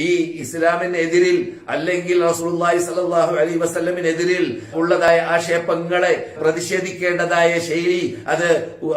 ഈ ഇസ്ലാമിനെതിരിൽ അല്ലെങ്കിൽ റസൂലുള്ളാഹി സ്വല്ലല്ലാഹു അലൈഹി വസ്ലമിനെതിരിൽ ഉള്ളതായ ആക്ഷേപങ്ങളെ പ്രതിഷേധിക്കേണ്ടതായ ശൈലി അത്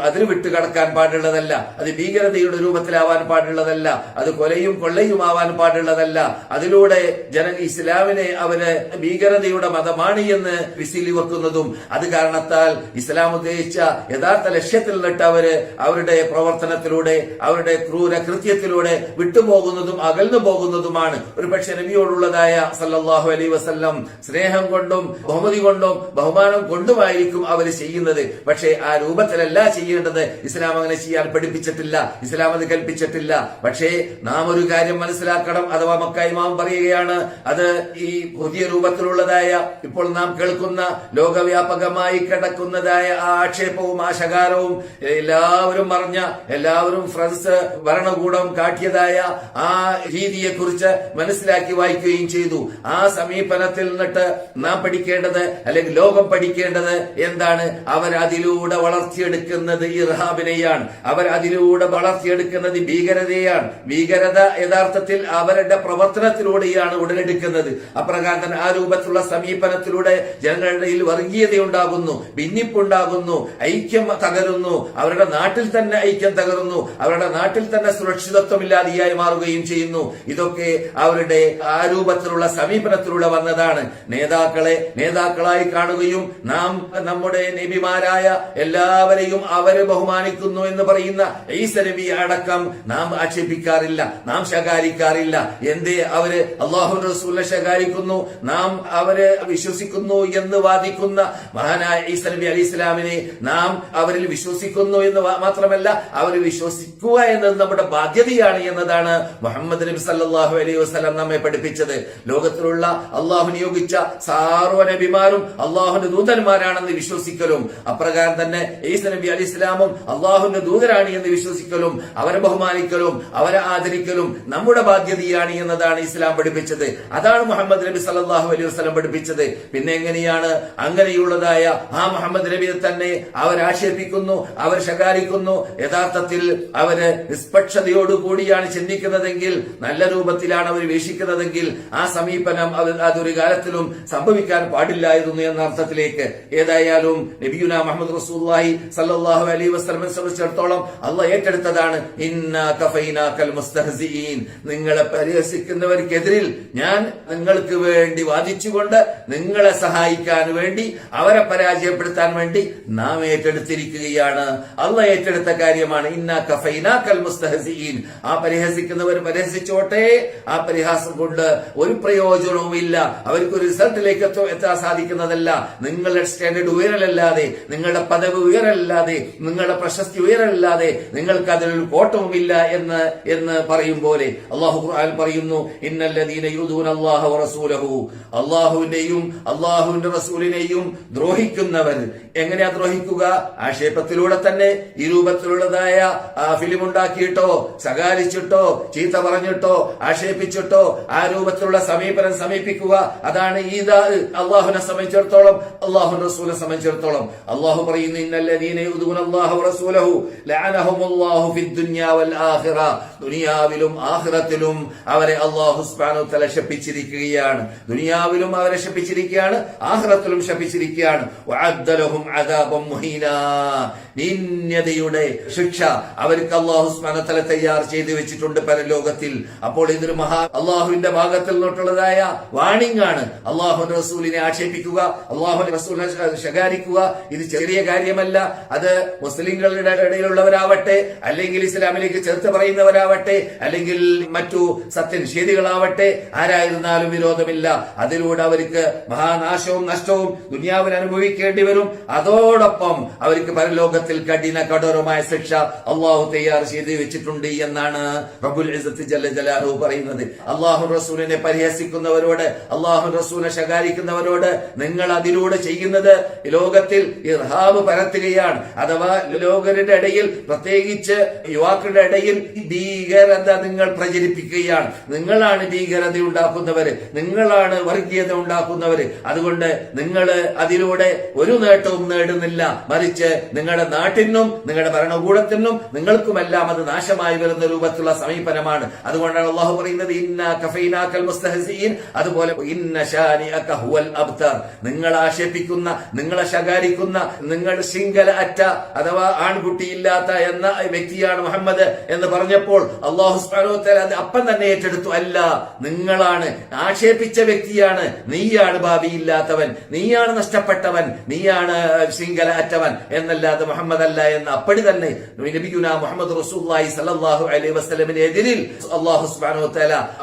അതിന് വിട്ടുകടക്കാൻ പാടുള്ളതല്ല. അത് ഭീകരതയുടെ രൂപത്തിലാവാൻ പാടുള്ളതല്ല. അത് കൊലയും കൊള്ളയുമാവാൻ പാടുള്ളതല്ല. അതിലൂടെ ജന ഇസ്ലാമിനെ അവർ ഭീകരതയുടെ മതമാണ് എന്ന് വിസിലി വെക്കുന്നതും അത് കാരണത്താൽ ഇസ്ലാം ഉദ്ദേശിച്ച യഥാർത്ഥ ലക്ഷ്യത്തിൽ നിന്നിട്ട് അവർ അവരുടെ പ്രവർത്തനത്തിലൂടെ അവരുടെ ക്രൂര കൃത്യത്തിലൂടെ വിട്ടുപോകുന്നതും അകന്നു പോകുന്നതുമാണ്. ഒരു പക്ഷെ നബിയോടുള്ളതായ സല്ലാഹു അലൈ വസല്ലം സ്നേഹം കൊണ്ടും ബഹുമതി കൊണ്ടും ബഹുമാനം കൊണ്ടുമായിരിക്കും അവർ ചെയ്യുന്നത്. പക്ഷേ ആ രൂപത്തിലല്ല ചെയ്യേണ്ടത്. ഇസ്ലാം അങ്ങനെ ചെയ്യാൻ പഠിപ്പിച്ചിട്ടില്ല ഇസ്ലാം അത് കൽപ്പിച്ചിട്ടില്ല. പക്ഷേ നാം ഒരു കാര്യം മനസ്സിലാക്കണം. അഥവാ മക്കായിമാം പറയുകയാണ് അത് ഈ പുതിയ രൂപത്തിലുള്ളതായ ഇപ്പോൾ നാം കേൾക്കുന്ന ലോകവ്യാപകമായി കിടക്കുന്നതായ ആ ആക്ഷേപവും ആശകാരവും എല്ലാവരും അറിഞ്ഞ എല്ലാവരും ഫ്രണ്ട്സ് ഭരണകൂടം കാട്ടിയതായ ആ രീതിയെ കുറിച്ച് മനസ്സിലാക്കി വായിക്കുകയും ചെയ്തു. ആ സമീപനത്തിൽ നിന്നിട്ട് നാം പഠിക്കേണ്ടത് അല്ലെങ്കിൽ ലോകം പഠിക്കേണ്ടത് എന്താണ്? അവർ അതിലൂടെ വളർത്തിയെടുക്കുന്നത് ഇർഹാബിനെയാണ്. അവർ അതിലൂടെ വളർത്തിയെടുക്കുന്നത് ഭീകരതയാണ് ഭീകരത യഥാർത്ഥത്തിൽ അവരുടെ പ്രവർത്തനത്തിലൂടെയാണ് ഉടലെടുക്കുന്നത്. അപ്രകാരം തന്നെ ആ രൂപത്തിലുള്ള സമീപനത്തിലൂടെ ജനങ്ങളുടെ വർഗീയതയുണ്ടാകുന്നു ഭിന്നിപ്പുണ്ടാകുന്നു. ഐക്യം തകരുന്നു. അവരുടെ നാട്ടിൽ തന്നെ ഐക്യം തകരുന്നു. അവരുടെ നാട്ടിൽ തന്നെ സുരക്ഷിതത്വമില്ലാതെയായി മാറുകയും ചെയ്യുന്നു. ഇതൊക്കെ അവരുടെ ആ രൂപത്തിലുള്ള സമീപനത്തിലൂടെ വന്നതാണ്. നേതാക്കളെ നേതാക്കളായി കാണുകയും നാം നമ്മുടെ നബിമാരായ എല്ലാവരെയും അവരെ ബഹുമാനിക്കുന്നു എന്ന് പറയുന്ന ഈസ നബി അടക്കം നാം ആക്ഷേപിക്കാറില്ല നാം ശകാരിക്കാറില്ല. എന്തേ അവർ അള്ളാഹു റസൂലിനെ ശകാരിക്കുന്നു? നാം അവരെ വിശ്വസിക്കുന്നു എന്ന് വാദിക്കുന്ന മഹാനായ ഈസ നബി അലി ഇസ്ലാമിനെ നാം അവരിൽ വിശ്വസിക്കുന്നു എന്ന് മാത്രമല്ല അവർ വിശ്വസിക്കുക എന്നത് നമ്മുടെ ബാധ്യതയാണ് എന്നതാണ് മുഹമ്മദ് നബി സല്ലല്ലാഹു അലൈഹി വസ്ലം നമ്മെ പഠിപ്പിച്ചത്. ലോകത്തിലുള്ള അള്ളാഹു നിയോഗിച്ച സാർവ നബിമാരും അള്ളാഹുന്റെ ദൂതന്മാരാണെന്ന് വിശ്വസിക്കലും അപ്രകാരം തന്നെ ഈസ നബി അലി ഇസ്ലാമും അള്ളാഹുന്റെ ദൂതരാണ് എന്ന് വിശ്വസിക്കലും അവരെ ബഹുമാനിക്കലും അവരെ ആദരിക്കലും നമ്മുടെ ബാധ്യതയാണ് എന്നതാണ് ഇസ്ലാം പഠിപ്പിച്ചത്. അതാണ് മുഹമ്മദ് നബി സല്ലല്ലാഹു അലൈഹി വസല്ലം പഠിപ്പിച്ചത്. പിന്നെ എങ്ങനെയാണ് അങ്ങനെയുള്ളതായ ആ മുഹമ്മദ് നബിയെ തന്നെ അവരാക്ഷേപിക്കുന്നു അവർ ശകാരിക്കുന്നു. യഥാർത്ഥത്തിൽ അവർ നിഷ്പക്ഷതയോടുകൂടിയാണ് ചിന്തിക്കുന്നതെങ്കിൽ നല്ല രൂപത്തിലാണ് അവർ വീക്ഷിക്കുന്നതെങ്കിൽ ആ സമീപനം അത് അതൊരു കാലത്തിലും സംഭവിക്കാൻ പാടില്ലായിരുന്നു എന്ന അർത്ഥത്തിലേക്ക് ഏതായാലും നബിയുന മുഹമ്മദ് റസൂല്ലാഹി സല്ലാഹു അലൈഹി വസ്ലമെ സംബന്ധിച്ചിടത്തോളം അള്ള ഏറ്റെടുത്തതാണ്. നിങ്ങളെ പരിഹസിക്കുന്നവർക്കെതിരിൽ ഞാൻ നിങ്ങൾക്ക് വേണ്ടി വാദിച്ചുകൊണ്ട് നിങ്ങളെ സഹായിക്കാൻ വേണ്ടി അവരെ പരാജയപ്പെടുത്താൻ വേണ്ടി നാം ഏറ്റെടുത്തിരിക്കുകയാണ്. അള്ള ഏറ്റെടുത്ത കാര്യമാണ് ഇന്ന കഫൈന കൽ മുസ്തഹസീൻ ആ പരിഹസിക്കുന്നവർ പരിഹസിച്ചോട്ടെ. ആ പരിഹാസം കൊണ്ട് ഒരു പ്രയോജനവുമില്ല. അവർക്ക് ഒരു റിസൾട്ടിലേക്ക് എത്താൻ സാധിക്കുന്നതല്ല. നിങ്ങളുടെ സ്റ്റാൻഡേർഡ് ഉയരലല്ലാതെ നിങ്ങളുടെ പദവി ഉയരലല്ലാതെ നിങ്ങളുടെ പ്രശസ്തി ഉയരലല്ലാതെ നിങ്ങൾക്ക് അതിലൊരു കോട്ടവുമില്ല എന്ന് എന്ന് പറയും പോലെ അള്ളാഹു ഖുർആൻ പറയുന്നു ഇന്നല്ലദീന യുദൂന അല്ലാഹ വറസൂലഹു. അള്ളാഹുവിന്റെയും അള്ളാഹുവിന്റെ റസൂലിനെയും ദ്രോഹിക്കുന്നവർ എങ്ങനെയാ ദ്രോഹിക്കുക? ആക്ഷേപത്തിലൂടെ തന്നെ ഈ രൂപത്തിലുള്ളതായ ഫിലിം ഉണ്ടാക്കിയിട്ടോ ശകാരിച്ചിട്ടോ ചീത്ത പറഞ്ഞിട്ടോ ആക്ഷേപിച്ചിട്ടോ ആ രൂപത്തിലുള്ള സമീപനം സമീപിക്കുക. അതാണ് ഈദ് അള്ളാഹുനെ സംബന്ധിച്ചിടത്തോളം അള്ളാഹു റസൂലിനെ സംബന്ധിച്ചിടത്തോളം. അള്ളാഹു പറയുന്നു ഇന്നല്ലദീന അല്ലാഹ വറസൂലഹു ലഅനഹുമുല്ലാഹു ഫിദ് ദുനിയാ വൽ ആഖിറ. ദുനിയാവിലും ആഖിറത്തിലും അവരെ അള്ളാഹു സുബ്ഹാനഹു തആല ശപിച്ചിരിക്കുകയാണ്. ദുനിയാവിലും അവരെ ശപിച്ചിരിക്കുകയാണ് ആഖിറത്തിലും ശപിച്ചിരിക്കുകയാണ്. വഅദ്ദലഹും മുഹീനാ. ശിക്ഷ അവർക്ക് അള്ളാഹു സുബ്ഹാനഹു തയ്യാർ ചെയ്തു വെച്ചിട്ടുണ്ട് പരലോകത്തിൽ. അപ്പോൾ ഇതൊരു മഹാ അള്ളാഹുവിന്റെ ഭാഗത്തിൽ നിന്നുള്ളതായ വാണിംഗ് ആണ്. അള്ളാഹു റസൂലിനെ ആക്ഷേപിക്കുക അള്ളാഹു റസൂലിനെ ശകാരിക്കുക ഇത് ചെറിയ കാര്യമല്ല. അത് മുസ്ലിങ്ങളുടെ ഇടയിലുള്ളവരാവട്ടെ അല്ലെങ്കിൽ ഇസ്ലാമിലേക്ക് ചേർത്ത് പറയുന്നവരാവട്ടെ അല്ലെങ്കിൽ മറ്റു സത്യനിഷേധികളാവട്ടെ ആരായിരുന്നാലും വിരോധമില്ല. അതിലൂടെ അവർക്ക് മഹാനാശവും നഷ്ടവും ദുനിയാവിൽ അനുഭവിക്കേണ്ടി വരും. അതോടൊപ്പം അവർക്ക് പരലോകത്തിൽ കഠിന കഠോരമായ ശിക്ഷ അള്ളാഹു തയ്യാർ ചെയ്ത് വെച്ചിട്ടുണ്ട് എന്നാണ് റബുൽ ജല്ല പറയുന്നത്. അള്ളാഹു റസൂലിനെ പരിഹസിക്കുന്നവരോട് അള്ളാഹു റസൂലിനെ ശകാരിക്കുന്നവരോട് നിങ്ങൾ അതിലൂടെ ചെയ്യുന്നത് ലോകത്തിൽ ഇർഹാബ് പരത്തുകയാണ്. അഥവാ ലോകരുടെ ഇടയിൽ പ്രത്യേകിച്ച് യുവാക്കളുടെ ഇടയിൽ ഭീകരത നിങ്ങൾ പ്രചരിപ്പിക്കുകയാണ്. നിങ്ങളാണ് ഭീകരത ഉണ്ടാക്കുന്നവര്. നിങ്ങളാണ് വർഗീയത ഉണ്ടാക്കുന്നവര്. അതുകൊണ്ട് നിങ്ങൾ അതിലൂടെ ഒരു നേട്ടവും നേടുന്നില്ല. മറിച്ച് നിങ്ങളുടെ നാട്ടിനും നിങ്ങളുടെ ഭരണകൂടത്തിനും നിങ്ങൾക്കുമെല്ലാം അത് നാശമായി വരുന്ന രൂപത്തിലുള്ള സമീപനമാണ്. അതുകൊണ്ടാണ് അള്ളാഹു അള്ളാഹു പറയുന്നത് ഇന്ന കഫൈനാക്കൽ മുസ്തഹസീൻ. അതുപോലെ ഇന്ന ഷാനിഅക ഹുവൽ അബ്തർ. നിങ്ങൾ ആക്ഷേപിക്കുന്ന നിങ്ങളെ ശകാരിക്കുന്ന നിങ്ങൾ ശൃംഖല അറ്റ അഥവാ ആൺകുട്ടിയില്ലാത്ത എന്ന വ്യക്തിയാണ് മുഹമ്മദ് എന്ന് പറഞ്ഞപ്പോൾ അള്ളാഹു അത് അപ്പം തന്നെ ഏറ്റെടുത്തു. അല്ല നിങ്ങളാണ് ആക്ഷേപിച്ച വ്യക്തിയാണ്. നീയാണ് ഭാവിയില്ലാത്തവൻ. നീയാണ് നഷ്ടപ്പെട്ടവൻ. നീയാണ് ശൃംഖല അറ്റവൻ എന്നല്ലാതെ മുഹമ്മദ് അല്ല എന്ന് അപ്പടി തന്നെ നബിഗുന മുഹമ്മദ് റസൂലുള്ളാഹി സ്വല്ലല്ലാഹു അലൈഹി വസ്ലമിനെതിരിൽ അള്ളാഹു വ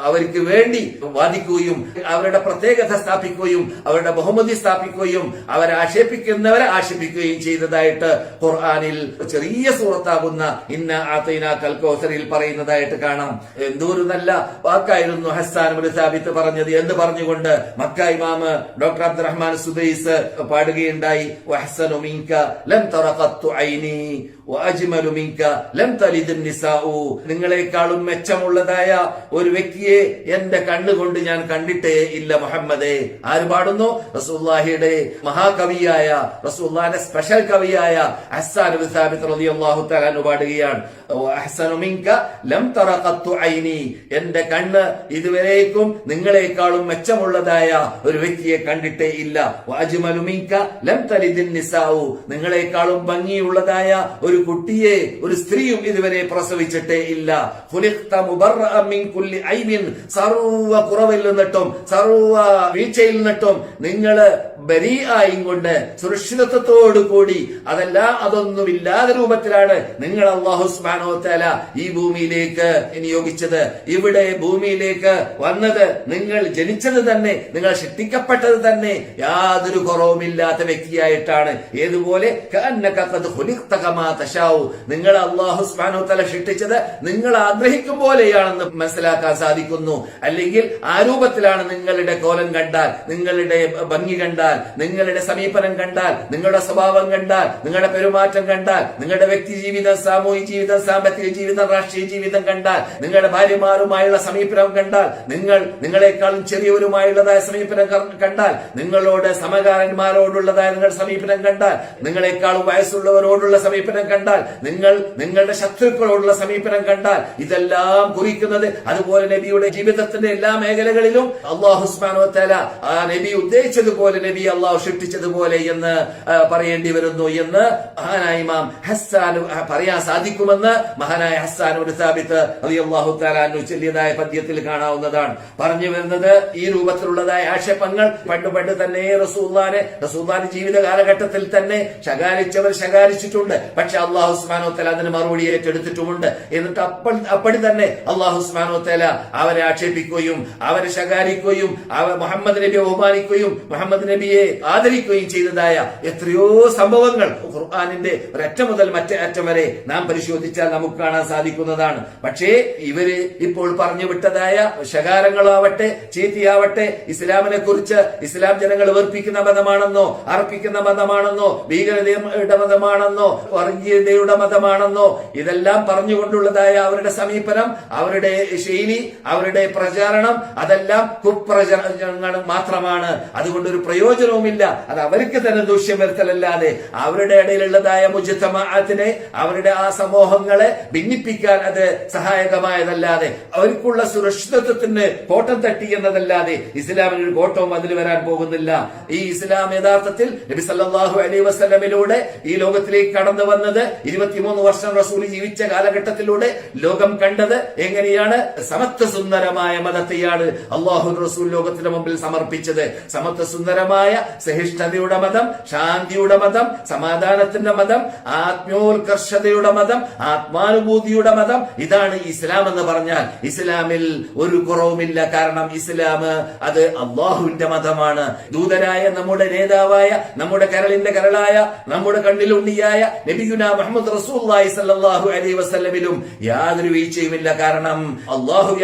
അവർക്ക് വേണ്ടി വാദിക്കുകയും അവരുടെ പ്രത്യേകത സ്ഥാപിക്കുകയും അവരുടെ ബഹുമതി സ്ഥാപിക്കുകയും അവരെ ആക്ഷേപിക്കുന്നവരെ ആക്ഷേപിക്കുകയും ചെയ്തതായിട്ട് ഖുർആാനിൽ ചെറിയ സൂറത്താകുന്ന ഇന്ന ആത്തൈന കൽക്കോസറിൽ പറയുന്നതായിട്ട് കാണാം. എന്തൊരു നല്ല വാക്കായിരുന്നു ഹസ്സാൻ സാബിത്ത് പറഞ്ഞത് എന്ന് പറഞ്ഞുകൊണ്ട് മക്ക ഇമാമ് ഡോക്ടർ അബ്ദുറഹ്മാൻ സുബൈസ് പാടുകയുണ്ടായി. വഹ്സനു മിങ്ക ലം നിങ്ങളെക്കാളും മെച്ചമുള്ളതായ ഒരു വ്യക്തിയെ എന്റെ കണ്ണുകൊണ്ട് ഞാൻ കണ്ടിട്ടേ ഇല്ല മുഹമ്മദേ. ആര് പാടുന്നു? റസൂല്ലാഹിയുടെ മഹാകവിയായ റസൂല്ലാന്റെ സ്പെഷ്യൽ കവിയായ തആല പാടുകയാണ്. ലം ഐനി. എന്റെ കണ്ണ് ഇതുവരേക്കും നിങ്ങളെക്കാളും മെച്ചമുള്ളതായ ഒരു വ്യക്തിയെ കണ്ടിട്ടേ ഇല്ല. വഅജ്മലു മിങ്ക ലം തലിദിൻ നിസാഉ. നിങ്ങളെക്കാളും ഭംഗിയുള്ളതായ ഒരു കുട്ടിയെ ഒരു സ്ത്രീയും ഇതുവരെ പ്രസവിച്ചിട്ടേ ഇല്ല. സർവ കുറവിൽ നിന്നിട്ടും സർവ വീഴ്ചയിൽ നിന്നിട്ടും നിങ്ങൾ ബരീആയും കൊണ്ട് സുരക്ഷിതത്വത്തോടു കൂടി അതെല്ലാം അതൊന്നുമില്ലാതെ രൂപത്തിലാണ് നിങ്ങൾ അള്ളാഹു വ ഈ ഭൂമിയിലേക്ക് നിയോഗിച്ചത് ഇവിടെ ഭൂമിയിലേക്ക് വന്നത് നിങ്ങൾ ജനിച്ചത് തന്നെ നിങ്ങൾ സൃഷ്ടിക്കപ്പെട്ടത് തന്നെ യാതൊരു കുറവുമില്ലാത്ത വ്യക്തിയായിട്ടാണ്. ഏതുപോലെ? നിങ്ങൾ അള്ളാഹു സുബ്ഹാനഹു വ സൃഷ്ടിച്ചത് നിങ്ങൾ ആഗ്രഹിക്കും പോലെയാണെന്ന് മനസ്സിലാക്കാൻ സാധിക്കുന്നു. അല്ലെങ്കിൽ ആ രൂപത്തിലാണ് നിങ്ങളുടെ കോലം കണ്ടാൽ നിങ്ങളുടെ ഭംഗി കണ്ടാൽ നിങ്ങളുടെ സമീപനം കണ്ടാൽ നിങ്ങളുടെ സ്വഭാവം കണ്ടാൽ നിങ്ങളുടെ പെരുമാറ്റം കണ്ടാൽ നിങ്ങളുടെ വ്യക്തി ജീവിതം സാമൂഹിക ജീവിതം സാമ്പത്തിക ജീവിതം രാഷ്ട്രീയ ജീവിതം കണ്ടാൽ നിങ്ങളുടെ ഭാര്യമാരുമായുള്ള സമീപനം കണ്ടാൽ നിങ്ങൾ നിങ്ങളെക്കാളും ചെറിയവരുമായുള്ളതായ സമീപനം കണ്ടാൽ നിങ്ങളോട് സമകാരന്മാരോടുള്ളതായ നിങ്ങളുടെ സമീപനം കണ്ടാൽ നിങ്ങളെക്കാളും വയസ്സുള്ളവരോടുള്ള സമീപനം കണ്ടാൽ നിങ്ങൾ നിങ്ങളുടെ ശത്രുക്കളോടുള്ള സമീപനം കണ്ടാൽ ഇതെല്ലാം കുറിക്കുന്നത് അതുപോലെ നബിയുടെ ജീവിതത്തിന്റെ എല്ലാ മേഖലകളിലും അള്ളാഹു സുബ്ഹാനഹു വ തആല ആ നബി ഉദ്ദേശിച്ചതുപോലെ നബി അള്ളാഹു സൃഷ്ടിച്ചതുപോലെ എന്ന് പറയേണ്ടി വരുന്നു എന്ന് മഹാനായ ഇമാം ഹസ്സാൻ പറയാൻ സാധിക്കുമെന്ന് മഹാനായ ഹസ്സാൻ ഒരു സാബിത്ത് റളിയല്ലാഹു താലാനു ചൊല്ലിയതായ പദ്യത്തിൽ കാണാവുന്നതാണ്. പറഞ്ഞു വരുന്നത് ഈ രൂപത്തിലുള്ളതായ ആക്ഷേപങ്ങൾ പണ്ട് പണ്ട് തന്നെ റസൂല്ലാനെ റസൂല്ലാന്റെ ജീവിത കാലഘട്ടത്തിൽ തന്നെ ശകാരിച്ചവർ ശകാരിച്ചിട്ടുണ്ട്. പക്ഷെ അള്ളാഹു സുബ്ഹാനഹു വ തആല അതിന് മറുപടി ഏറ്റെടുത്തിട്ടുമുണ്ട്. എന്നിട്ട് അപ്പോൾ അപ്പടി തന്നെ അള്ളാഹു തല അവരെ ആക്ഷേപിക്കുകയും അവരെ ശകാരിക്കുകയും അവർ മുഹമ്മദ് നബിയെ ബഹുമാനിക്കുകയും മുഹമ്മദ് നബിയെ ആദരിക്കുകയും ചെയ്തതായ എത്രയോ സംഭവങ്ങൾ ഖുർആാനിന്റെ ഒരറ്റം മുതൽ മറ്റേ അറ്റം വരെ നാം പരിശോധിച്ചാൽ നമുക്ക് കാണാൻ സാധിക്കുന്നതാണ്. പക്ഷേ ഇവർ ഇപ്പോൾ പറഞ്ഞു വിട്ടതായ ശകാരങ്ങളാവട്ടെ ചീത്തിയാവട്ടെ ഇസ്ലാമിനെ കുറിച്ച് ഇസ്ലാം ജനങ്ങൾ വെറുപ്പിക്കുന്ന മതമാണെന്നോ അർപ്പിക്കുന്ന മതമാണെന്നോ ഭീകരതയുടെ മതമാണെന്നോ വർഗീയതയുടെ മതമാണെന്നോ ഇതെല്ലാം പറഞ്ഞുകൊണ്ടുള്ളതായ അവരുടെ സമീപനം അവരുടെ ശൈലി അവരുടെ പ്രചാരണം അതെല്ലാം കുപ്രചരണങ്ങൾ മാത്രമാണ്. അതുകൊണ്ട് ഒരു പ്രയോജനവുമില്ല. അത് അവർക്ക് തന്നെ ദൂഷ്യം വരുത്തലല്ലാതെ അവരുടെ ഇടയിലുള്ളതായ മുജിത്തമാഅത്തിനെ അവരുടെ ആ സമൂഹങ്ങളെ ഭിന്നിപ്പിക്കാൻ അത് സഹായകമായതല്ലാതെ അവർക്കുള്ള സുരക്ഷിതത്വത്തിന് കോട്ടം തട്ടി എന്നതല്ലാതെ ഇസ്ലാമിന് ഒരു കോട്ടവും അതിൽ വരാൻ പോകുന്നില്ല. ഈ ഇസ്ലാം യഥാർത്ഥത്തിൽ നബി സല്ലാഹു അലൈ വസ്ലമിലൂടെ ഈ ലോകത്തിലേക്ക് കടന്നു വന്നത് ഇരുപത്തിമൂന്ന് വർഷം റസൂൽ ജീവിച്ച കാലഘട്ടത്തിലൂടെ ലോകം കണ്ടത് എങ്ങനെയാണ്? സമത്വ സുന്ദരമായ മതത്തെയാണ് അള്ളാഹു റസൂൽ ലോകത്തിന് മുമ്പിൽ സമർപ്പിച്ചത്. സമത്വ സുന്ദരമായ സഹിഷ്ണുതയുടെ മതം ശാന്തിയുടെ മതം സമാധാനത്തിന്റെ മതം ആത്മോത്കർഷതയുടെ മതം ആത്മാനുഭൂതിയുടെ മതം. ഇതാണ് ഇസ്ലാം എന്ന് പറഞ്ഞാൽ ഇസ്ലാമിൽ ഒരു കുറവുമില്ല. കാരണം ഇസ്ലാം അത് അള്ളാഹുവിന്റെ മതമാണ്. ദൂതനായ നമ്മുടെ നേതാവായ നമ്മുടെ കരളിന്റെ കരളായ നമ്മുടെ കണ്ണിലുണ്ണിയായ നബിഗുന മുഹമ്മദ് റസൂലുള്ളാഹി സല്ലാഹു അലൈഹി വസ്ലമിലും യാതൊരു വീഴ്ചയുമില്ല. കാരണം അള്ളാഹു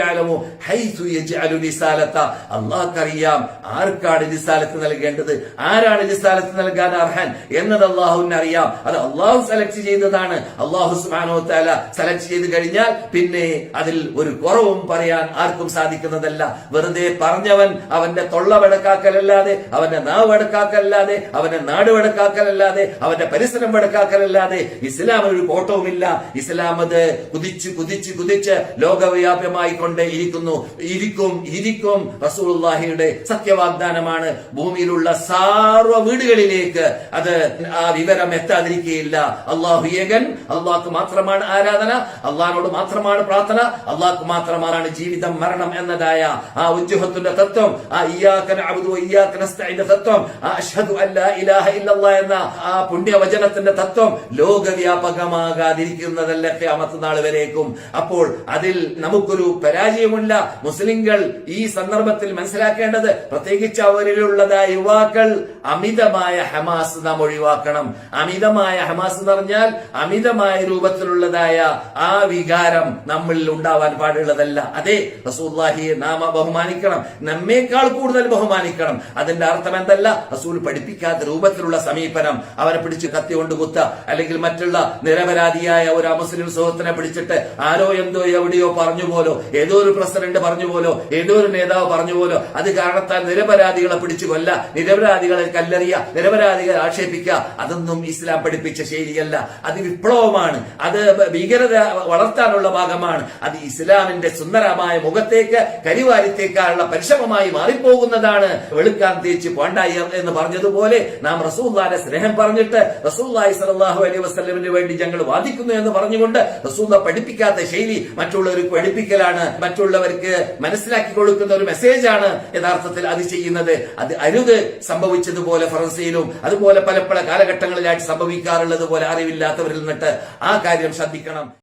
അള്ളാഹ്ക്കറിയാം ആർക്കാണ് റിസാലത്ത് നൽകേണ്ടത്? ആരാണ് റിസാലത്ത് നൽകാൻ അർഹൻ? എന്നത് അള്ളാഹുവിന് അറിയാം അത് അള്ളാഹു സെലക്ട് ചെയ്തതാണ്. അള്ളാഹു സുബ്ഹാനഹു വ താല സെലക്ട് ചെയ്ത് കഴിഞ്ഞാൽ പിന്നെ അതിൽ ഒരു കുറവും പറയാൻ ആർക്കും സാധിക്കുന്നതല്ല. വെറുതെ പറഞ്ഞവൻ അവന്റെ തൊള്ള വടക്കാക്കലല്ലാതെ അവന്റെ നാവ് വടക്കാക്കലല്ലാതെ അവന്റെ നാട് വടക്കാക്കലല്ലാതെ അവന്റെ പരിസരം വടക്കാക്കലല്ലാതെ ഇസ്ലാം ഒരു കോട്ടവുമില്ല. ഇസ്ലാം അത് കുതിച്ച് കുതിച്ച് കുതിച്ച് ലോകവ്യാപ്യമായി കൊണ്ടേ ഇരിക്കുന്നു ഇരിക്കും ഇരിക്കും റസൂലുള്ളാഹിയുടെ സത്യവാഗ്ദാനമാണ്. ഭൂമിയിലുള്ള സാർവ വീടുകളിലേക്ക് അത് ആ വിവരം എത്താതിരിക്കുകയില്ല. അള്ളാഹു ഏകൻ അള്ളാഹ്ക്ക് മാത്രമാണ് ആരാധന. അള്ളാഹിനോട് മാത്രമാണ് പ്രാർത്ഥന. അള്ളാഹ്ക്ക് മാത്രമാണ് ജീവിതം മരണം എന്നതായ ആ ഉജ്ജുഹത്തിന്റെ തത്വം. ആ നസ്തഈന്റെ തത്വം. ആ അഷ്ഹദു അല്ലാ ഇലാഹ ഇല്ലല്ലാഹ് എന്ന ആ പുണ്യവചനത്തിന്റെ തത്വം ലോകവ്യാപകമാകാതിരിക്കുന്നതല്ല ഖിയാമത്ത് നാൾ വരേക്കും. അപ്പോൾ അതിൽ നമുക്കൊരു പരാജയമില്ല മുസ്ലിങ്ങൾ ഈ സന്ദർഭത്തിൽ മനസ്സിലാക്കേണ്ടത് പ്രത്യേകിച്ച് അവരിലുള്ളതായ യുവാക്കൾ അമിതമായ ഹമാസ് നാം ഒഴിവാക്കണം. അമിതമായ ഹമാസ് എന്ന് പറഞ്ഞാൽ അമിതമായ രൂപത്തിലുള്ളതായ ആ വികാരം നമ്മളിൽ ഉണ്ടാവാൻ പാടുള്ളതല്ല. അതെ റസൂല്ലാഹിയെ നാം ബഹുമാനിക്കണം. നമ്മേക്കാൾ കൂടുതൽ ബഹുമാനിക്കണം. അതിന്റെ അർത്ഥം എന്തല്ല? റസൂൽ പഠിപ്പിക്കാത്ത രൂപത്തിലുള്ള സമീപനം. അവനെ പിടിച്ച് കത്തി കൊണ്ട് കുത്ത അല്ലെങ്കിൽ മറ്റുള്ള നിരപരാധിയായ ഒരു അമുസ്ലിം സുഹൃത്തിനെ പിടിച്ചിട്ട് ആരോ എന്തോ എവിടെയോ പറഞ്ഞു പോലോ ഏതോ ഒരു പ്രസിഡന്റ് പറഞ്ഞു പോലോ ഏതോ ഒരു നേതാവ് പറഞ്ഞു പോലോ അത് കാരണത്താൽ നിരപരാധികളെ പിടിച്ചു കൊല്ല നിരപരാധികളെ കല്ലെറിയ നിരപരാധികളെ ആക്ഷേപിക്കുക അതൊന്നും ഇസ്ലാം പഠിപ്പിച്ച ശൈലിയല്ല. അത് വിപ്ലവമാണ്. അത് ഭീകരത വളർത്താനുള്ള ഭാഗമാണ്. അത് ഇസ്ലാമിന്റെ സുന്ദരമായ മുഖത്തേക്ക് കരിവാരിത്തേക്കാനുള്ള പരിശ്രമമായി മാറിപ്പോകുന്നതാണ് വെളുക്കാൻ തേച്ച് പോണ്ടായി എന്ന് പറഞ്ഞതുപോലെ നാം റസൂല്ലാന്റെ സ്നേഹം പറഞ്ഞിട്ട് റസൂല്ലായി സലാഹു അലൈഹി വസ്ലമിന് വേണ്ടി ഞങ്ങൾ വാദിക്കുന്നു എന്ന് പറഞ്ഞുകൊണ്ട് റസൂല്ല പഠിപ്പിക്കാത്ത ശൈലി മറ്റുള്ളവർക്ക് പഠിപ്പിക്കലാണ്. മറ്റുള്ളവർക്ക് മനസ്സിലാക്കി കൊടുക്കുന്ന ഒരു മെസ്സേജാണ് യഥാർത്ഥത്തിൽ അത് ചെയ്യുന്നത്. അത് അരുത് സംഭവിച്ചതുപോലെ ഫറൻസിയിലും അതുപോലെ പല പല കാലഘട്ടങ്ങളിലായിട്ട് സംഭവിക്കാറുള്ളത് പോലെ അറിവില്ലാത്തവരിൽ നിന്നിട്ട് ആ കാര്യം ശ്രദ്ധിക്കണം.